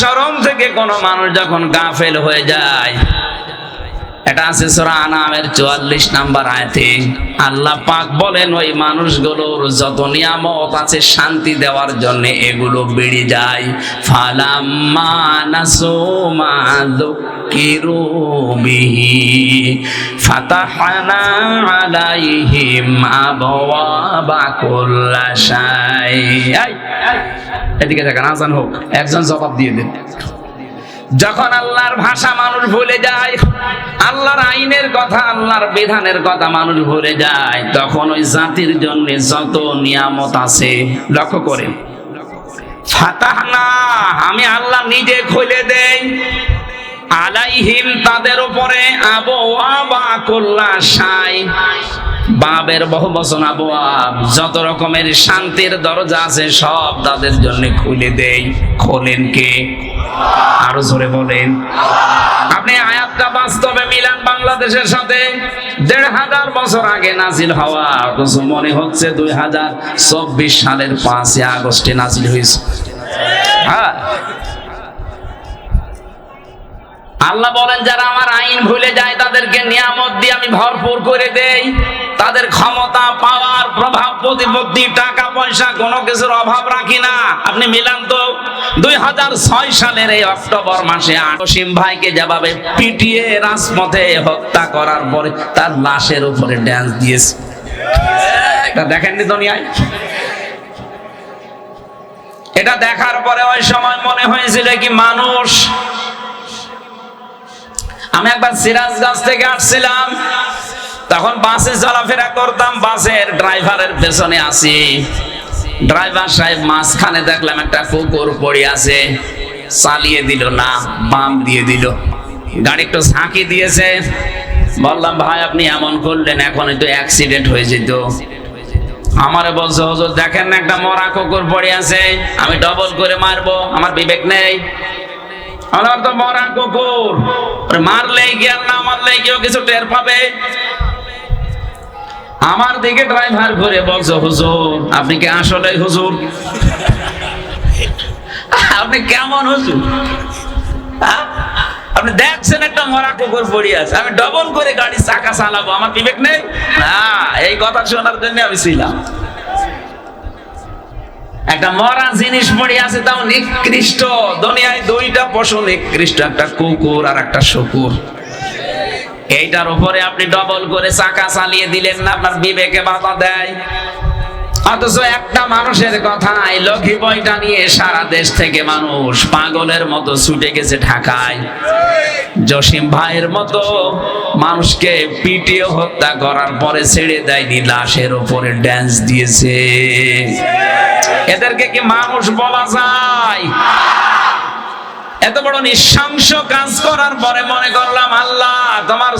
সরম থেকে কোনো মানুষ যখন গাফেল হয়ে যায় এটা আছে সূরা আনামের 44 নাম্বার আয়াতে। আল্লাহ পাক বলেন ওই মানুষগুলোর যত নিয়ামত আছে শান্তি দেওয়ার জন্য এগুলো বেড়ে যায়। ফাতাহনা আলাইহিম আবওয়াবা কুল্লা শাই। এই, এদিকে দেখেন, আজান হোক, একজন জবাব দিয়ে দেন। যখন আল্লাহর ভাষা মানুষ ভুলে যায়, আল্লাহর আইনের কথা, আল্লাহর বিধানের কথা মানুষ ভুলে যায়, তখন ওই জাতির জন্য যত নিয়ামত আছে, লক্ষ্য করেন। ফাতাহনা আমি আল্লাহ নিজে খুলে দেই। আলাইহিম তাদের উপরে আবওয়াবা কুল্লা শাই। বাবের বহু বচন আবওয়াব, যত রকমের শান্তির দরজা আছে সব তাদের জন্য খুলে দেই। খোলেন কে? আরও জোরে বলেন। আপনি আয়াতটা বাস্তবে মিলান বাংলাদেশের সাথে। দেড় হাজার বছর আগে নাজিল হওয়া অথচ মনে হচ্ছে দুই হাজার চব্বিশ সালের পাঁচই আগস্টে নাজিল হয়েছে। হ্যাঁ। আল্লাহ বলেন, যারা আমার আইন ভুলে যায়, তাদেরকে নিয়ামত দিয়ে আমি ভরপুর করে দেই। তাদের ক্ষমতা, পাওয়ার প্রভাব, প্রতিপত্তি, টাকা, পয়সা, কোনো কিছুর অভাব রাখি না। আপনি মিলান তো, দুই হাজার ছয় সালের এই অক্টোবর মাসে আসিম ভাইকে যেভাবে পিটিয়ে রাজপথে হত্যা করার পরে তার লাশের উপরে ড্যান্স দিয়েছে। এটা দেখেননি দুনিয়ায়? এটা দেখার পরে ওই সময় মনে হয়েছিল কি মানুষ আমি একবার সিরাজগঞ্জ থেকে আসছিলাম। তখন বাসে চলাফেরা করতাম, বাসের ড্রাইভারের পেছনে আছি ড্রাইভার সাহেব মাঝখানে দেখলাম একটা কুকুর পড়ে আছে, চালিয়ে দিল না, বাম দিয়ে দিল। গাড়ি একটু ঝাঁকি দিয়েছে। বললাম, ভাই, আপনি এমন করলেন এখন একটু অ্যাক্সিডেন্ট হয়ে যেত। আমার বলছে, হুজুর, দেখেন না একটা মরা কুকুর পড়ে আছে, আমি ডবল করে মারবো, আমার বিবেক নেই। আমার তো মরা কুকুর মারলে কি আর না মারলে কেউ কিছু টের পাবে? আমার দিকে ড্রাইভার ঘুরে বলছে, হুজুর, আপনি কি আসলে হুজুর? আপনি কেমন হুজুর? হ্যাঁ? আপনি দেখছেন একটা মরা কুকুর পড়ে আছে। আমি ডবল করে গাড়ি চাকা চালাবো। আমার বিবেক নেই? হ্যাঁ এই কথা শোনার জন্য আমি ছিলাম। একটা মরা জিনিস পড়ে আছে, তাও নিকৃষ্ট। দুনিয়ায় দুইটা পশু নিকৃষ্ট, একটা কুকুর আর একটা শুকুর। এইটার উপরে আপনি ডবল করে চাকা চালিয়ে দিলেন না, আপনার বিবেকে বাধা দেয়। অথচ একটা মানুষের কথা, এই লক্ষ্মী বইটা নিয়ে সারা দেশ থেকে মানুষ পাগলের মতো ছুটে গেছে ঢাকায়। জসিম ভাইয়ের মতো মানুষকে পিটিয়ে হত্যা করার পরে ছেড়ে দেয়নি, লাশের উপরে ড্যান্স দিয়েছে। এদেরকে কি মানুষ বলা যায়? এত বড় নিঃশংস কাজ করার পরে মনে করলাম, আল্লাহ, তোমার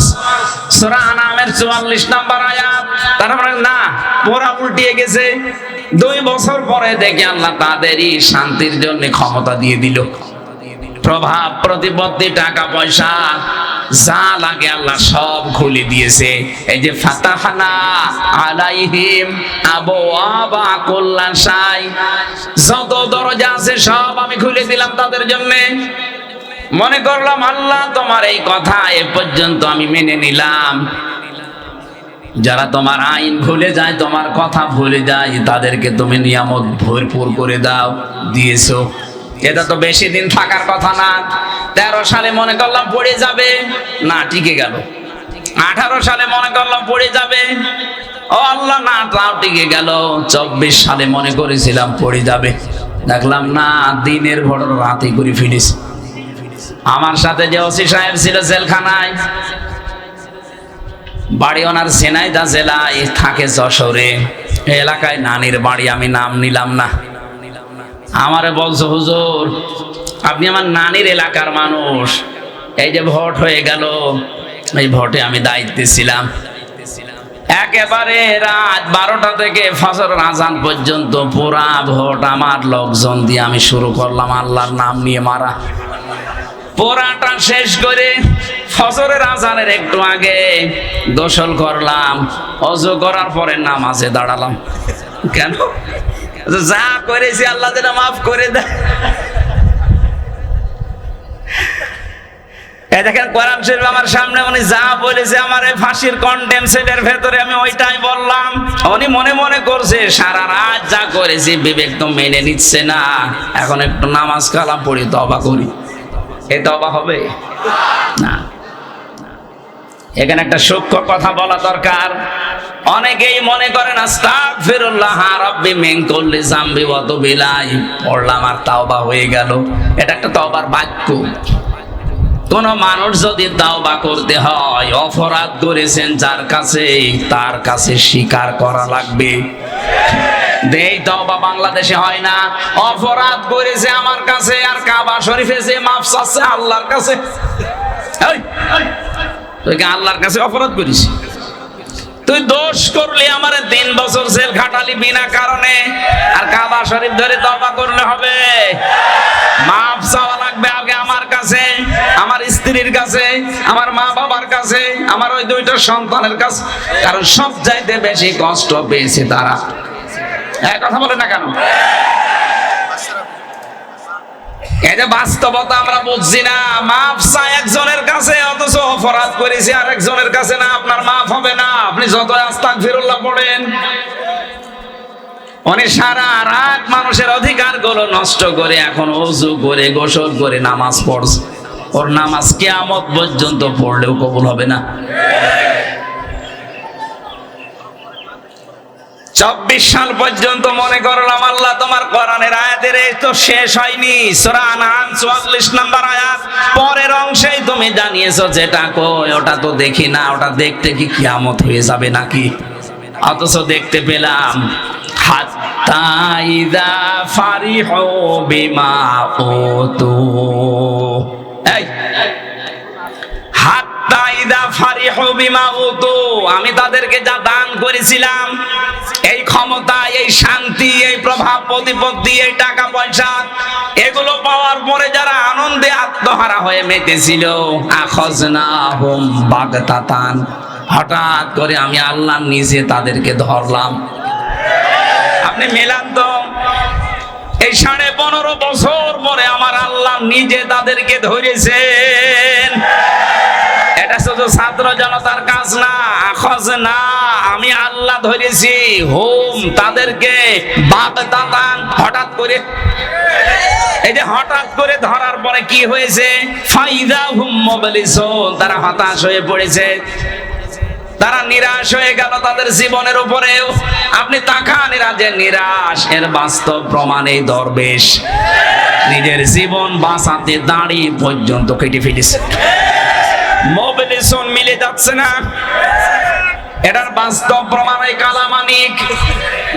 সূরা আনামের 44 নাম্বার আয়াত তারপরে না, পোড়া উল্টিয়ে গেছে। দুই বছর পরে দেখি আল্লাহ তাদেরই শান্তির জন্য ক্ষমতা দিয়ে দিল। প্রভাব প্রতিপত্তি, টাকা, পয়সা, যা লাগে আল্লাহ সব খুলে দিয়েছে। এই যে ফাতাহানা আলাইহিম আবু আবা কল্যাণ সাই যত দরজা আছে সব আমি খুলে দিলাম তাদের জন্য। মনে করলাম, আল্লাহ তোমার এই কথা এ পর্যন্ত আমি মেনে নিলাম। যারা তোমার আইন ভুলে যায়, তোমার কথা ভুলে যায়, তাদেরকে তুমি নিয়ামত ভরপুর করে দাও, দিয়েছ। এটা তো বেশি দিন থাকার কথা না। তেরো সালে মনে করলাম পড়ে যাবে। না, টিকে গেল। আঠারো সালে মনে করলাম পড়ে যাবে। ও আল্লাহ, না, তাও টিকে গেল। চব্বিশ সালে মনে করেছিলাম পড়ে যাবে। দেখলাম, না, দিনের ভর রাতে করে ফিরিস আমার সাথে যে ওসি সাহেব ছিল জেলখানায়, বাড়ি ওনার সেনাইদা জেলায় থাকে যশোরে। এলাকায় নানির বাড়ি, আমি নাম নিলাম না। আমারে বলছো, হুজুর, আপনি আমার নানির এলাকার মানুষ। এই যে ভোট হয়ে গেল, এই ভোটে আমি দায়িত্বে ছিলাম। একেবারে রাত বারোটা থেকে ফসর আজান পর্যন্ত পুরা ভোট আমার লোকজন দিয়ে আমি শুরু করলাম আল্লাহর নাম নিয়ে মারা। পোড়াটা শেষ করে ফজরের আজানের একটু আগে গোসল করলাম, অজু করার পরে নামাজে দাঁড়ালাম। কেন? যা করেছি আল্লাহ যেন মাফ করে দেয়। দেখেন, কোরআন শরীফ আমার সামনে, উনি যা বলেছে আমার এই ফাঁসির কন্ডেম সেটের ভেতরে আমি ওইটাই বললাম। উনি মনে মনে করছে, সারা রাত যা করেছি, বিবেক তো মেনে নিচ্ছে না। এখন একটু নামাজ কালাম পড়ি তবা করি। এ তবা হবে? না। এখানে একটা সূক্ষ্ম কথা বলা দরকার। অনেকেই মনে করেন, আস্তাগফিরুল্লাহ রাব্বি মিন কুল্লি জামবি ওয়া তুবিলাই। পড়লাম, আর তাওবা হয়ে গেল। এটা একটা তওবার বাক্য। কোন মানুষ যদি তাওবা করতে হয়, অপরাধ করেছেন যার কাছে, তার কাছে স্বীকার করা লাগবে। দেই তওবা বাংলাদেশে হয় না। অপরাধ করেছে আমার কাছে, আর কাবা শরীফে যে মাফ চাচ্ছে, আল্লাহর কাছে। আল্লাহর কাছে অপরাধ করিস? তুই দোষ করলি আমার তিন বছর জেল খাটালি বিনা কারণে। আর কাবা শরীফ ধরে তবা করলে হবে। মাপ চাওয়া লাগবে আগে আমার কাছে, আমার স্ত্রীর কাছে, আমার মা বাবার কাছে, আমার ওই দুইটা সন্তানের কাছে। কারণ সব চাইতে বেশি কষ্ট পেয়েছে তারা। এক কথা বলে না কেন? যে বাস্তবতা আমরা বুঝছি না। মাফ চাই একজনের কাছে, অথচ অপরাধ করেছি আর একজনের কাছে না, আপনার মাফ হবে না। আপনি যত আস্তাক ফিরুল্লাহ পড়েন, উনি সারা রাত মানুষের অধিকারগুলো নষ্ট করে এখন অজু করে, গোসল করে নামাজ পড়ছে। ওর নামাজ কেয়ামত পর্যন্ত পড়লেও কবুল হবে না। চব্বিশ সাল পর্যন্ত মনে করলাম, আল্লাহ তোমার কোরআনের আয়াতের এই তো শেষ হয়নি। সূরা আনআম 44 নাম্বার আয়াত, পরের অংশেই তুমি জানিয়েছো যেটা কই, ওটা তো দেখি না, ওটা দেখতে কি কিয়ামত হয়ে যাবে নাকি? অথচ দেখতে পেলাম, হাত্তা ইদা ফারিহু বিমা উতু। এই আমি তাদেরকে যা দান করেছিলাম, এই ক্ষমতা, এই শান্তি, এই প্রভাব, প্রতিপত্তি, এই টাকা পয়সা, এগুলো পাওয়ার পরে যারা আনন্দে আত্মহারা হয়ে মেতেছিল আখজনা হোম বাগতাতান। হঠাৎ করে আমি আল্লাহ নিজে তাদেরকে ধরলাম। আপনি মেলান তো এই সাড়ে পনেরো বছর পরে আমার আল্লাহ নিজে তাদেরকে ধরেছেন। এটা শুধু ছাত্র জনতার কাজ না, আখজ না। আমি আল্লাহ ধরেছি, হোম, তাদেরকে বাপ দাতান হঠাৎ করে, এই যে হঠাৎ করে ধরার পরে কি হয়েছে? ফাইদা হুম মোবালিসন, তারা হতাশ হয়ে পড়েছে। তারা নিরাশ হয়ে গেল তাদের জীবনের উপরেও। আপনি তাকান, এরা নিরাশ, এর বাস্তব প্রমাণ এই দরবেশ। নিজের জীবন বাঁচাতে দাঁড়িয়ে পর্যন্ত কেটে ফেলেছে। মোবিলেশন মিলে যাচ্ছে না। এটার বাস্তব প্রমাণ এই কালামানিক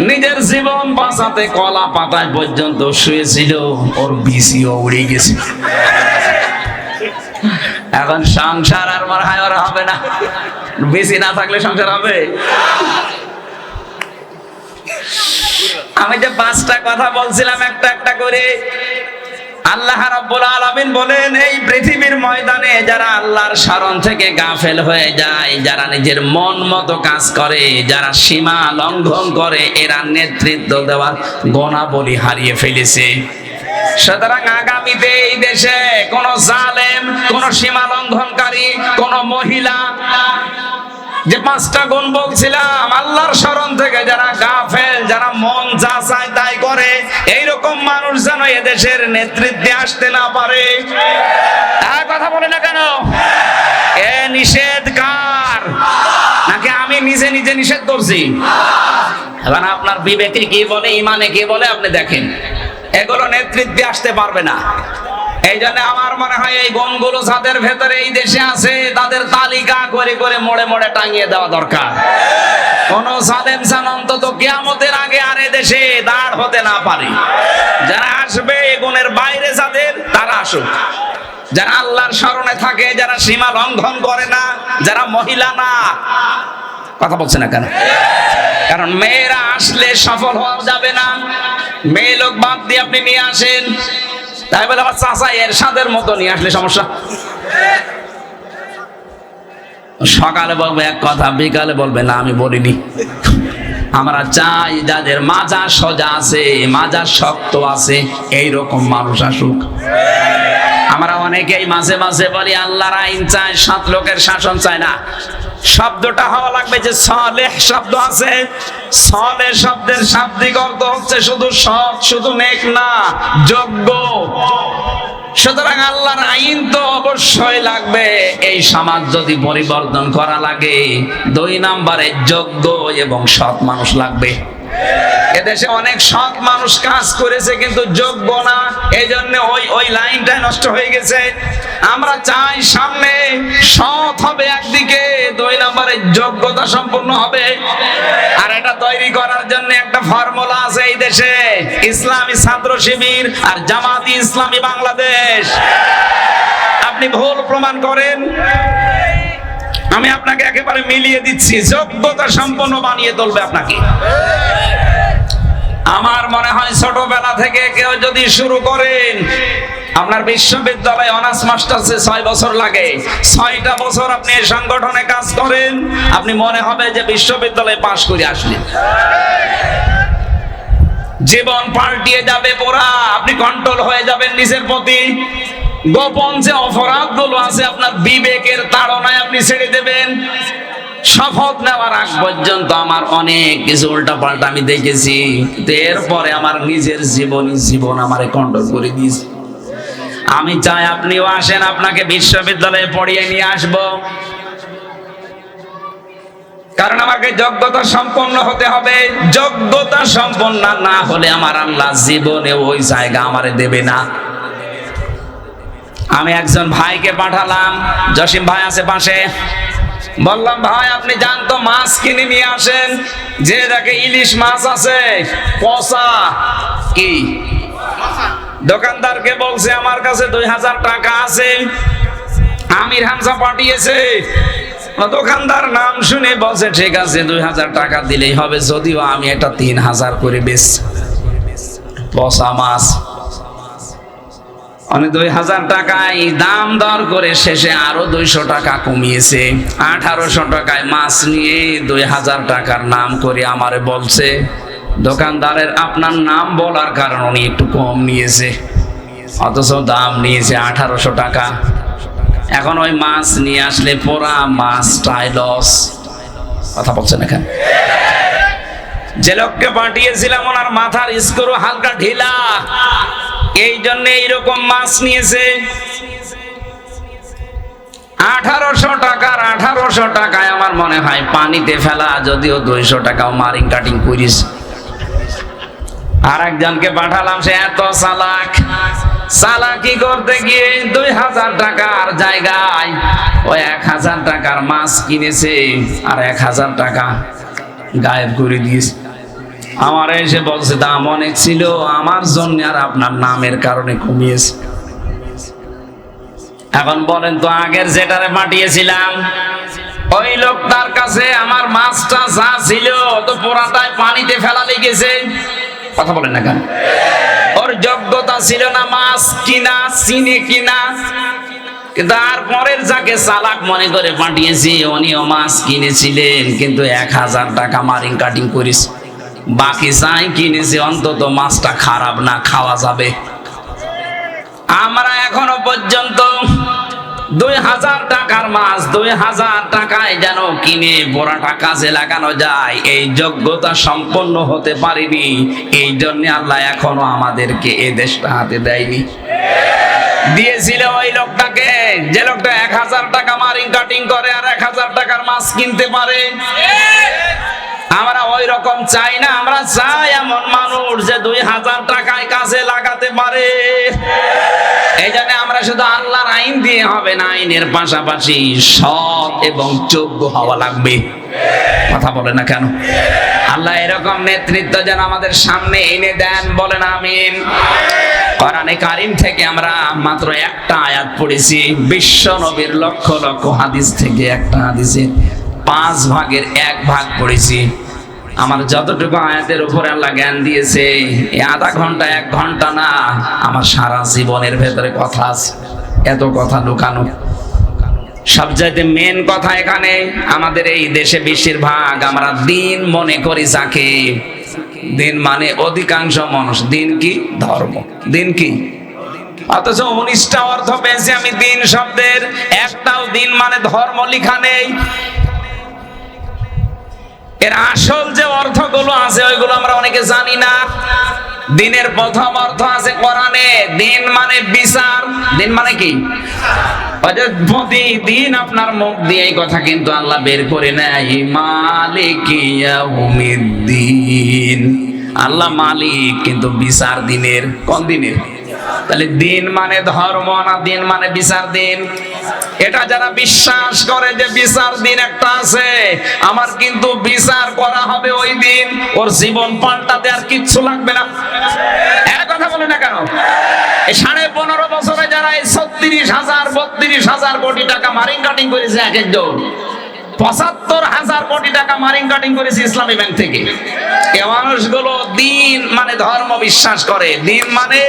নিজের জীবন বাঁচাতে কলা পাতায় পর্যন্ত শুয়েছিল, ওর বিসিও উড়ে গেছে এখন সংসার আর মনে হয় ওর হবে না। বেশি না থাকলে সংসার হবে? আমি যে পাঁচটা কথা বলছিলাম একটা একটা করে আল্লাহ রাব্বুল আলামিন বলেন, এই পৃথিবীর ময়দানে যারা আল্লাহর শরণ থেকে গাফেল হয়ে যায়, যারা নিজের মন মতো কাজ করে, যারা সীমা লঙ্ঘন করে, এরা নেতৃত্ব দেওয়ার গণাবলী হারিয়ে ফেলেছে। সুতরাং আগামীতে এই দেশে কোন জালেম, কোন সীমা লঙ্ঘনকারী, কোন মহিলা যে পাঁচটা গুণ বলছিলাম, আল্লাহর স্মরণ থেকে যারা গাফেল, যারা মন যা চায় তাই করে, এইরকম মানুষ যেন এদেশের নেতৃত্বে আসতে না পারে। তার কথা বলে না কেন? এ নিষেধ কার? নাকি আমি নিজে নিজে নিষেধ করছি? এবার আপনার বিবেকে কি বলে, ইমানে কি বলে, আপনি দেখেন। এগুলো নেতৃত্বে আসতে পারবে না। এই জন্য আমার মনে হয় এই গুণগুলো যাদের ভেতরে এই দেশে আছে, তাদের তালিকা করে করে মোড়ে মোড়ে টাঙিয়ে দেওয়া দরকার। কোন সালেম সান অন্তত কেয়ামতের আগে আর এ দেশে দাঁড় হতে না পারে। যারা আসবে গুণের বাইরে যাদের, তারা আসুক। যারা আল্লাহর স্মরণে থাকে, যারা সীমা লঙ্ঘন করে না, যারা মহিলা না, কথা বলছে না কেন? কারণ মেয়েরা আসলে সফল হওয়া যাবে না। মেয়ে লোক বাদ দিয়ে আপনি নিয়ে আসেন। তাই বলে আমার চাষা এর সাদের মতো নিয়ে আসলে সমস্যা। সকালে বলবে এক কথা, বিকালে বলবে, না, আমি বলিনি। আমরা চাই যাদের মাজা সোজা আছে, মাজা শক্ত আছে এই রকম মানুষ আসুক। আমরা অনেকেই মাঝে মাঝে বলি, আল্লাহর আইন চায়, সাত লোকের শাসন চায় না। শব্দটা হওয়া লাগবে যে সলেহ শব্দ আছে। সলে শব্দের শাব্দিক অর্থ হচ্ছে শুধু সৎ, শুধু নেক না, যোগ্য। সুতরাং আল্লাহর আইন তো অবশ্যই লাগবে। এই সমাজ যদি পরিবর্তন করা লাগে, দুই নম্বরে যোগ্য এবং সৎ মানুষ লাগবে। এদেশে অনেক সৎ মানুষ কাজ করেছে, কিন্তু যোগ্য না। এই জন্য ওই ওই লাইনটাই নষ্ট হয়ে গেছে। আমরা চাই সামনে সৎ হবে একদিকে, দুই নম্বরে যোগ্যতা সম্পূর্ণ হবে। আর এটা তৈরি করার জন্য একটা ফর্মুলা আছে এই দেশে, ইসলামী ছাত্র শিবির আর জামাতি ইসলামী বাংলাদেশ। আপনি ভুল প্রমাণ করেন। আমি আপনাকে একেবারে মিলিয়ে দিচ্ছি, যোগ্যতা সম্পন্ন বানিয়ে তুলবে আপনাকে। আমার মনে হয় ছোটবেলা থেকে কেউ যদি শুরু করেন, আপনার বিশ্ববিদ্যালয়ে অনার্স মাস্টার্সে ছয় বছর লাগে। ছয়টা বছর আপনি এই সংগঠনে কাজ করেন, আপনি মনে হবে যে বিশ্ববিদ্যালয়ে পাশ করে আসলেন। জীবন পাল্টিয়ে যাবে পুরা আপনি কন্ট্রোল হয়ে যাবেন নিজের প্রতি। গোপন যে অপরাধগুলো আছে, আপনার বিবেকের তাড়নায় আপনি ছেড়ে দেবেন। শপথ নেওয়ার আগ পর্যন্ত আমার অনেক কিছু উল্টা পাল্টা আমি দেখেছি। এরপরে আমার নিজের জীবনী জীবন আমারে কন্ট্রোল করে দিয়েছে। আমি চাই আপনিও আসেন, আপনাকে বিশ্ববিদ্যালয়ে পড়িয়ে নিয়ে আসব। কারণ আমাকে যোগ্যতা সম্পন্ন হতে হবে। যোগ্যতা সম্পন্ন না হলে আমার আল্লাহ জীবনে ওই জায়গা আমারে দেবে না। আমি একজন ভাইকে পাঠালাম। জসিম ভাই আছে পাশে। বললাম, ভাই, আপনি যান তো, মাছ কিনে নিয়ে আসেন। যে দেখে ইলিশ মাছ আছে, পচা। কি? দোকানদারকে বলছে, আমার কাছে দুই হাজার টাকা আছে। আমির হামসা পাঠিয়েছে। দোকানদার নাম শুনে বলছে, ঠিক আছে, দুই হাজার টাকা দিলেই হবে। যদিও আমি এটা তিন হাজার করে বেশ পচা মাছ। মানে দুই হাজার টাকায় দাম দর করে শেষে আরও দুইশো টাকা কমিয়েছে। আঠারোশো টাকায় মাছ নিয়ে দুই হাজার টাকার নাম করে আমারে বলছে। দোকানদারের আপনার নাম বলার কারণ উনি একটু কম নিয়েছে। অথচ দাম নিয়েছে আঠারোশো টাকা। এখন ওই মাছ নিয়ে আসলে পোড়া মাছটাই লস কথা বলছেন এখানে। যে লোককে পাঠিয়েছিলাম, ওনার মাথার স্ক্রু হালকা ঢিলা। এই জন্য এইরকম মাছ নিয়েছে। আঠারোশো টাকার, আঠারোশো টাকায় আমার মনে হয় পানিতে ফেলা, যদিও দুইশো টাকাও মারিং কাটিং করিস। আর একজনকে পাঠালাম, সে এত সালাক সালাকি করতে গিয়ে দুই হাজার টাকার জায়গায় ওই এক হাজার টাকার মাছ কিনেছে, আর এক হাজার টাকা গায়েব করে দিয়েছে। আমার এসে বলছে, দাম অনেক ছিল, আমার জন্য আর আপনার নামের কারণে কমিয়েছে। এখন বলেন তো, আগের যেটারে পাঠিয়েছিলাম ওই লোক তার কাছে আমার মাছটা যা ছিল তো পোড়াটায় পানিতে ফেলা লেগেছে কথা বলেন না কেন? ওর যোগ্যতা ছিল না মাছ কিনা, চিনি কিনা। কিন্তু আর পরের যাকে চালাক মনে করে পাঠিয়েছি উনিও মাছ কিনেছিলেন, কিন্তু এক হাজার টাকা মারিং কাটিং করিস বাকি চাই কিনেছি, অন্তত মাছটা খারাপ না খাওয়া যাবে। আমরা এখনও পর্যন্ত দুই হাজার টাকার মাছ, দুই হাজার টাকায় যেন কিনে বোরাটা কাজে লাগানো যায়, এই যোগ্যতা সম্পন্ন হতে পারিনি। এই জন্য আল্লাহ এখনও আমাদেরকে এই দেশটা হাতে দেয়নি। দিয়েছিল ওই লোকটাকে, যে লোকটা এক হাজার টাকা মারিং কাটিং করে আর এক হাজার টাকার মাছ কিনতে পারে। আমরা ওই রকম চাই না, আমরা চাই এমন মানুষ যে দুই হাজার টাকায় কাজে লাগাতে পারে। এই জন্য আমরা শুধু আল্লাহর আইন দিয়ে হবে না, আইনের পাশাপাশি সৎ এবং যোগ্য হওয়া লাগবে। কথা বলে না কেন? আল্লাহ এরকম নেতৃত্ব যেন আমাদের সামনে এনে দেন, বলেন আমিন। কোরআনে কারিম থেকে আমরা মাত্র একটা আয়াত পড়েছি, বিশ্ব নবীর লক্ষ লক্ষ হাদিস থেকে একটা হাদিসের পাঁচ ভাগের এক ভাগ পড়েছি। আমার যতটুকু আয়াতের উপরে আল্লাহ জ্ঞান দিয়েছে, এই আধা ঘণ্টা, এক ঘণ্টা না, আমার সারা জীবনের ভেতরে কথা আছে। এত কথা লুকানো। সবচাইতে মেন কথা এখানে, আমাদের এই দেশে বেশিরভাগ আমরা দিন মনে করি যাকে। দিন মানে অধিকাংশ মানুষ, দিন কি? ধর্ম। দিন কি? অথচ উনিশটা অর্থ পেয়েছি আমি দিন শব্দের। একটাও দিন মানে ধর্ম লিখা নেই। এর আসল যে অর্থগুলো আছে, ওইগুলো আমরা অনেকে জানি না। দিনের প্রথম অর্থ আছে কোরআনে, দিন মানে বিচার। দিন মানে কি? প্রতিদিন আপনার মুখ দিয়ে এই কথা কিন্তু আল্লাহ বের করে নেয়, মালিক ইয়াউমিদ্দিন। আল্লাহ মালিক কিন্তু বিচার দিনের, কোন দিনের? তাহলে দিন মানে ধর্ম না দিন মানে বিচার দিন? এটা যারা বিশ্বাস করে যে বিচার দিন একটা আছে, আমার কিন্তু বিচার করা হবে ওই দিন। ওর জীবন পাল্টাতে আর কিচ্ছু লাগবে না। কথা বলে না কেন? এই সাড়ে পনেরো বছরে যারা এই ছত্রিশ হাজার, বত্রিশ হাজার কোটি টাকা মারিং কাটিং করেছে এক একজন পঁচাত্তর হাজার কোটি টাকা মারিং কাটিং করেছে ইসলামী ব্যাংক থেকে। এ মানুষগুলো দিন মানে ধর্ম বিশ্বাস করে। দিন মানে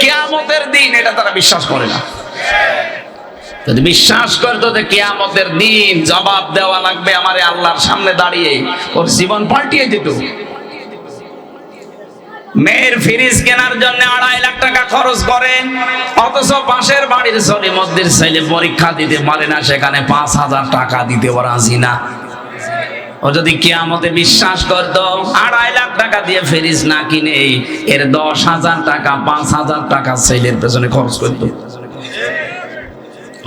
কেয়ামতের দিন, এটা তারা বিশ্বাস করে না। যদি বিশ্বাস করতো যে কেয়ামতের দিন জবাব দেওয়া লাগবে আমার আল্লাহর সামনে দাঁড়িয়ে, ওর জীবন পাল্টিয়ে যেত মেয়ের ফ্রিজ কেনার জন্য আড়াই লাখ টাকা খরচ করে অথচ পাশের বাড়ির ছেলে মধ্যে ছেলে পরীক্ষা দিতে পারে না, সেখানে পাঁচ হাজার টাকা দিতে রাজি না ও যদি কিয়ামতে বিশ্বাস করত, আড়াই লাখ টাকা দিয়ে ফ্রিজ না কিনে এর দশ হাজার টাকা, পাঁচ হাজার টাকা ছেলের পেছনে খরচ করতো।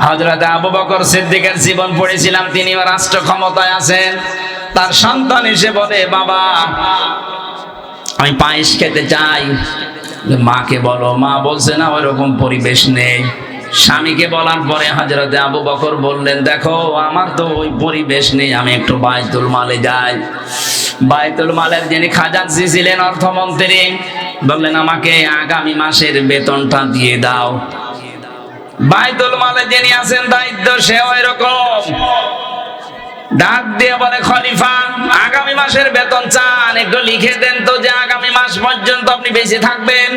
হজরত আবু বকর সিদ্দিকের জীবন পড়েছিলাম, তিনি রাষ্ট্র ক্ষমতায় আছেন। তার সন্তান এসে বলে, বাবা আমি পায়েস খেতে চাই। মাকে বলো, মা বলছে না ওইরকম পরিবেশ নেই। স্বামীকে বলার পরে হাজরতে আবু বকর বললেন, দেখো, আমার তো ওই পরিবেশ নেই, আমি একটু বাইতুল মালে যাই। বাইতুল মালের যিনি খাজাঞ্চি ছিলেন অর্থমন্ত্রী, বললেন, আমাকে আগামী মাসের বেতনটা দিয়ে দাও। বাইতুল মালে যিনি আছেন, দায়িত্ব সে ওই রকম ডাক দিয়ে বলে, খলিফা, আগামী মাসের বেতন চান। একটু লিখে দেন তো যে আগামী মাস পর্যন্ত আপনি বেঁচে থাকবেন।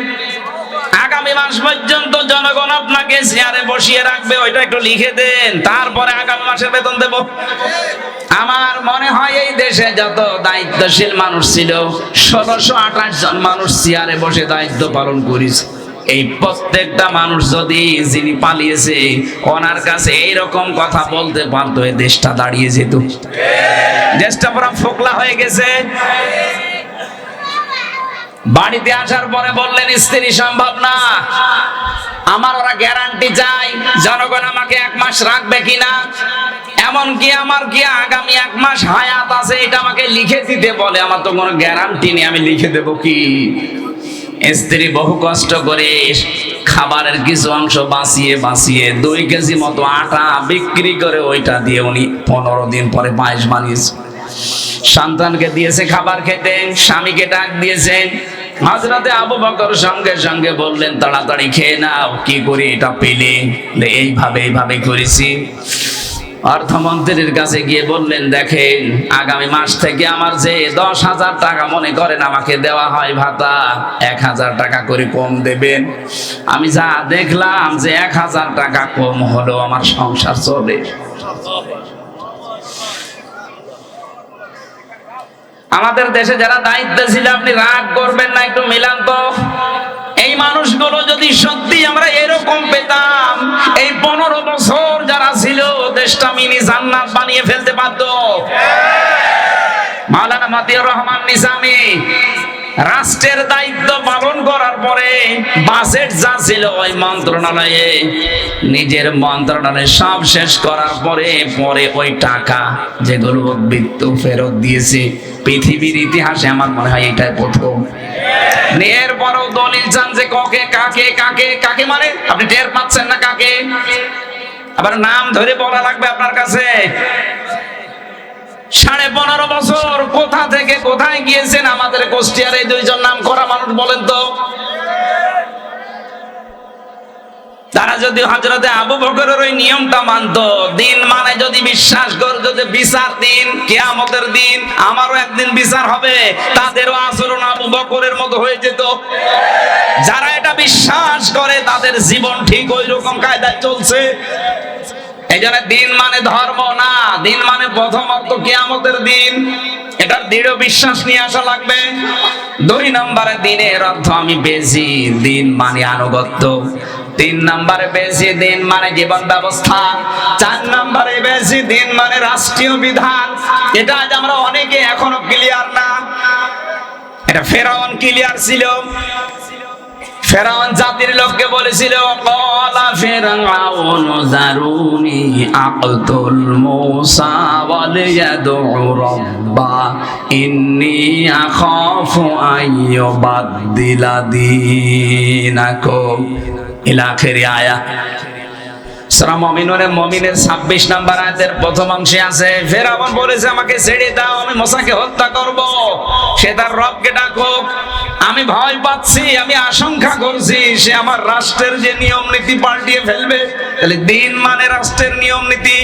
আগামী মাস পর্যন্ত জনগণ আপনাকে চেয়ারে বসিয়ে রাখবে, ওইটা একটু লিখে দেন। তারপরে আগামী মাসের বেতন দেব। আমার মনে হয় এই দেশে যত দায়িত্বশীল মানুষ ছিল, ষোলোশো আঠাশ জন মানুষ চেয়ারে বসে দায়িত্ব পালন করেছে। এই প্রত্যেকটা মানুষ যদি যিনি পালিয়েছে, ওনার কাছে এইরকম কথা বলতে পারতো, এই দেশটা দাঁড়িয়ে যেত। দেশটা পুরো ফোকলা হয়ে গেছে। বাড়িতে আসার পরে বললেন, স্ত্রী, সম্ভব না। আমার ওরা গ্যারান্টি চাই, জনগণ আমাকে এক মাস রাখবে কিনা? এমন কি আমার কি আগামী এক মাস হায়াত আছে, এটা আমাকে লিখে দিতে বলে। আমার তো কোনো গ্যারান্টি নেই, আমি লিখে দেব কি? স্ত্রী বহু কষ্ট করে খাবারের কিছু অংশ বাঁচিয়ে বাঁচিয়ে দুই কেজি মতো আটা বিক্রি করে ওইটা দিয়ে উনি পনেরো দিন পরে পায়েস বানিয়েছে। সন্তানকে দিয়েছে খাবার খেতে, স্বামীকে ডাক দিয়েছেন হাজরাতে আবু বকর সঙ্গে সঙ্গে বললেন, তাড়াতাড়ি খেয়ে নাও, কি করি এটা পেলে? এইভাবে এইভাবে করেছি। অর্থমন্ত্রীর কাছে গিয়ে বললেন, দেখেন, আগামী মাস থেকে আমার যে দশ হাজার টাকা মনে করেন আমাকে দেওয়া হয় ভাতা, এক হাজার টাকা করে কম দেবেন। আমি যা দেখলাম যে এক হাজার টাকা কম হলো আমার সংসার চলে। আমাদের দেশে যারা দায়িত্ব ছিল, আপনি রাগ করবেন না, একটু মিলান তো। এই মানুষগুলো যদি সত্যি আমরা এরকম পেতাম, এই পনেরো বছর যারা ছিল, দেশটা মিনি জান্নাত বানিয়ে ফেলতে পারত মাওলানা মাতিয়া রহমান নিজামী রাষ্ট্রের দায়িত্ব পালন করার পরে বাজেট যা ছিল ওই মন্ত্রণালয়ে, নিজের মন্ত্রণালয়ে সব শেষ করার পরে পরে ওই টাকা যেগুলো বৃত্ত ফেরত দিয়েছে, পৃথিবীর ইতিহাসে আমার মনে হয় এটাই প্রথম। এরপরও দলিল চান যে ককে, কাকে কাকে কাকে মানে? আপনি টের পাচ্ছেন না কাকে? আবার নাম ধরে বলা লাগবে আপনার কাছে। সাড়ে পনেরো বছর কোথা থেকে কোথায় গিয়েছেন আমাদের কোষ্টিয়ার এই দুইজন নাম করা মানুষ বলেন তো। তারা যদি হজরতে আবু বকরের ওই নিয়মটা মানতো, দিন মানে যদি বিশ্বাস কর, যদি বিচার দিন, কেয়ামতের দিন আমারও একদিন বিচার হবে, তাদেরও আচরণ আবু বকরের মতো হয়ে যেত। যারা এটা বিশ্বাস করে, তাদের জীবন ঠিক ওই রকম কায়দায় চলছে। এই জন্য দিন মানে ধর্ম না, দিন মানে প্রথমত কেয়ামতের দিন। এটার দৃঢ় বিশ্বাস নিয়ে আসা লাগবে। দুই নম্বরে দিনের অর্থ আমি বেশি, দিন মানে আনুগত্য। তিন নম্বরে বেশি, দিন মানে জীবন ব্যবস্থা। চার নম্বরে বেশি, দিন মানে রাষ্ট্রীয় বিধান। এটা আজ আমরা অনেকে এখনও ক্লিয়ার না। এটা ফেরাউন ক্লিয়ার ছিল। ফেরাউন জাতির লোককে বলেছিল, কলা ফেরাউন, জারুনি আকতুল মূসা ওয়াল ইয়াদউ রাব্বা, ইন্নী আখাফু আইয়ুবাদদিলা দীনাকুম। ইলা আখিরি আয়া। সূরা মুমিনুরে মুমিনের 26 নাম্বার আয়াতের প্রথম অংশে আছে, ফেরাউন বলেছে, আমাকে ছেড়ে দাও, আমি মুসাকে হত্যা করব। সে তার রবকে ডাকুক আমি ভয় পাচ্ছি, আমি আশঙ্কা করছি, সে আমার রাষ্ট্রের যে নিয়ম নীতি পাল্টিয়ে ফেলবে। তাহলে দিন মানে রাষ্ট্রের নিয়ম নীতি।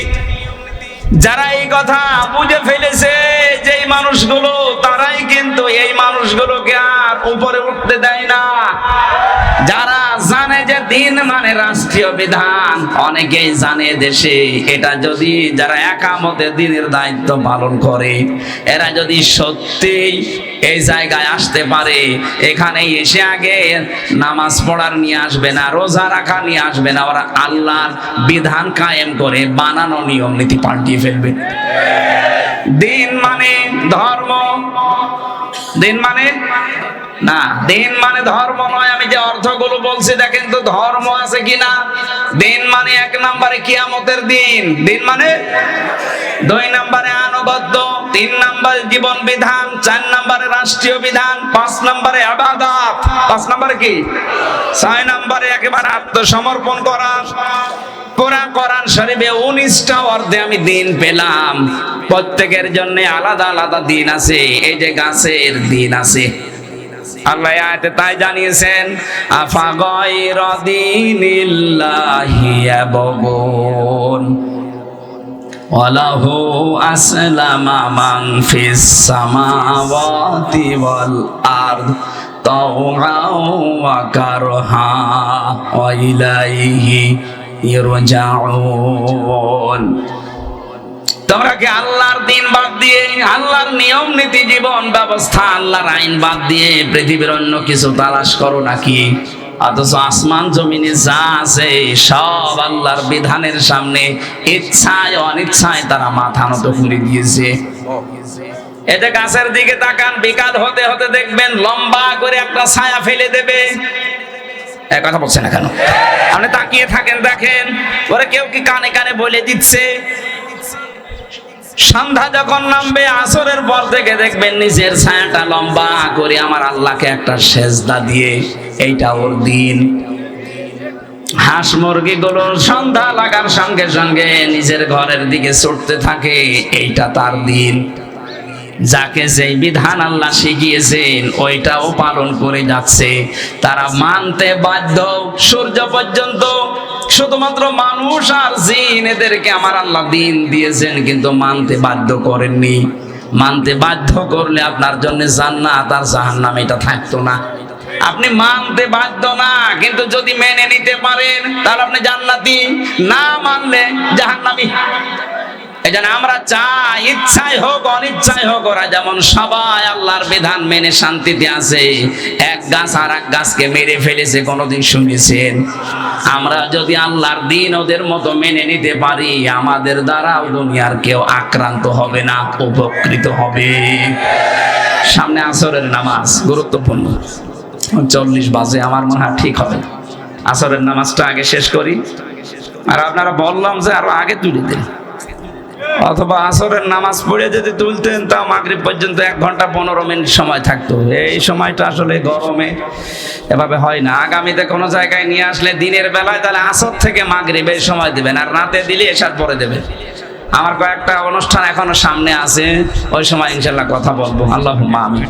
যারা এই কথা বুঝে ফেলেছে যে মানুষগুলো, তারাই কিন্তু এই মানুষগুলোকে আর উপরে উঠতে দেয় না। যারা জানে যে দিন মানে রাষ্ট্রীয় বিধান, অনেকেই জানে দেশে এটা যদি যারা একামতে দিনের দায়িত্ব পালন করে, এরা যদি সত্যি এই জায়গায় আসতে পারে এখানে এসে আগে নামাজ পড়ার নিয়ে আসবে না, রোজা রাখা নিয়ে আসবে না, ওরা আল্লাহর বিধান কায়েম করে বানানো নিয়ম নীতি পাল্টিয়ে ফেলবে। দিন মানে ধর্ম। দিন মানে না, দিন মানে ধর্ম নয়, আমি যে অর্থগুলো বলছি দেখেন তো ধর্ম আছে কিনা দিন মানে এক নম্বরে কিয়ামতের দিন। দিন মানে দুই নম্বরে আনুগত্য। তিন নম্বরে জীবন বিধান, চার নম্বরে রাষ্ট্রীয় বিধান, পাঁচ নম্বরে আবাদাত। পাঁচ নম্বরে কি? ছয় নম্বরে একেবারে আত্মসমর্পণ করা। পুরা কোরআন শরীফে উনিশটা অর্ধে আমি দিন পেলাম। প্রত্যেকের জন্য আলাদা আলাদা দিন আছে। এই যে গাছের দিন আছে। আল্লাহ আয়াতে তাই জানিয়েছেন, আফা গায়রা দীনিল্লাহি ইয়াবগুন ফিস সামাওয়াতি ওয়াল আরদ তাওআও ওয়া কারহা ওয়া ইলাইহি ইরজাউন। তোমরা কি আল্লাহর দিন বাদ দিয়ে, আল্লাহর নিয়ম, নীতি, জীবন, ব্যবস্থা, আল্লাহর আইন বাদ দিয়ে পৃথিবীর অন্য কিছু তালাশ করো নাকি? অথচ আসমান জমিনে যা আছে, সব আল্লাহর বিধানের সামনে ইচ্ছায় অনিচ্ছায় তারা মাথা নত করে দিয়েছে। এতে গাছের দিকে তাকান, বিকাল হতে হতে দেখবেন লম্বা করে একটা ছায়া ফেলে দেবে। এ কথা বলছে না কেন? আপনি তাকিয়ে থাকেন, দেখেন, ওরা কেউ কি কানে কানে বলে দিচ্ছে? সন্ধ্যা যখন নামবে, আসরের পর থেকে দেখবেন নিজের ছায়াটা লম্বা করে আমার আল্লাহকে একটা সেজদা দিয়ে এইটা ওর দিন। হাঁস মুরগি গুলো সন্ধ্যা লাগার সঙ্গে সঙ্গে নিজের ঘরের দিকে ছুটতে থাকে, এইটা তার দিন। যাকে যেই বিধান আল্লাহ শিখিয়েছেন, ওইটাও পালন করে যাচ্ছে। তারা মানতে বাধ্য, সূর্য পর্যন্ত শুধুমাত্র মানুষ আর জিন এদেরকে আমার আল্লাহ দিন দিয়েছেন, কিন্তু মানতে বাধ্য করেননি। মানতে বাধ্য করলে আপনার জন্য জান্নাত আর জাহান্নাম, এটা থাকতো না। আপনি মানতে বাধ্য না, কিন্তু যদি মেনে নিতে পারেন, তাহলে আপনি জান্নাতি না মানলে জাহান্নামি। এই জন্য আমরা চাই, ইচ্ছাই হোক, অনিচ্ছাই হোক, ওরা যেমন সবাই আল্লাহর বিধান মেনে শান্তিতে আছে, এক গাছ আর এক গাছকে মেরে ফেলেছে, কোনোদিন শুনেছেন? আমরা যদি আল্লাহর দিন ওদের মতো মেনে নিতে পারি, আমাদের দ্বারাও দুনিয়ার কেউ আক্রান্ত হবে না, উপকৃত হবে। সামনে আসরের নামাজ, গুরুত্বপূর্ণ। চল্লিশ বাজে, আমার মনে হয় ঠিক হবে। আসরের নামাজটা আগে শেষ করি। আর আপনারা বললাম যে আরও আগে তুলে দিন। অথবা আসরের নামাজ পড়ে যদি তুলতেন তা মাগরিব পর্যন্ত এক ঘণ্টা পনেরো মিনিট সময় থাকতো। এই সময়টা আসলে গরমে এভাবে হয় না। আগামীতে কোনো জায়গায় নিয়ে আসলে দিনের বেলায় তাহলে আসর থেকে মাগরিবের সময় দেবেন, আর রাতে দিলে এসার পরে দেবেন। আমার কয়েকটা অনুষ্ঠান এখনও সামনে আছে, ওই সময় ইনশাল্লাহ কথা বলব। আল্লাহ আমি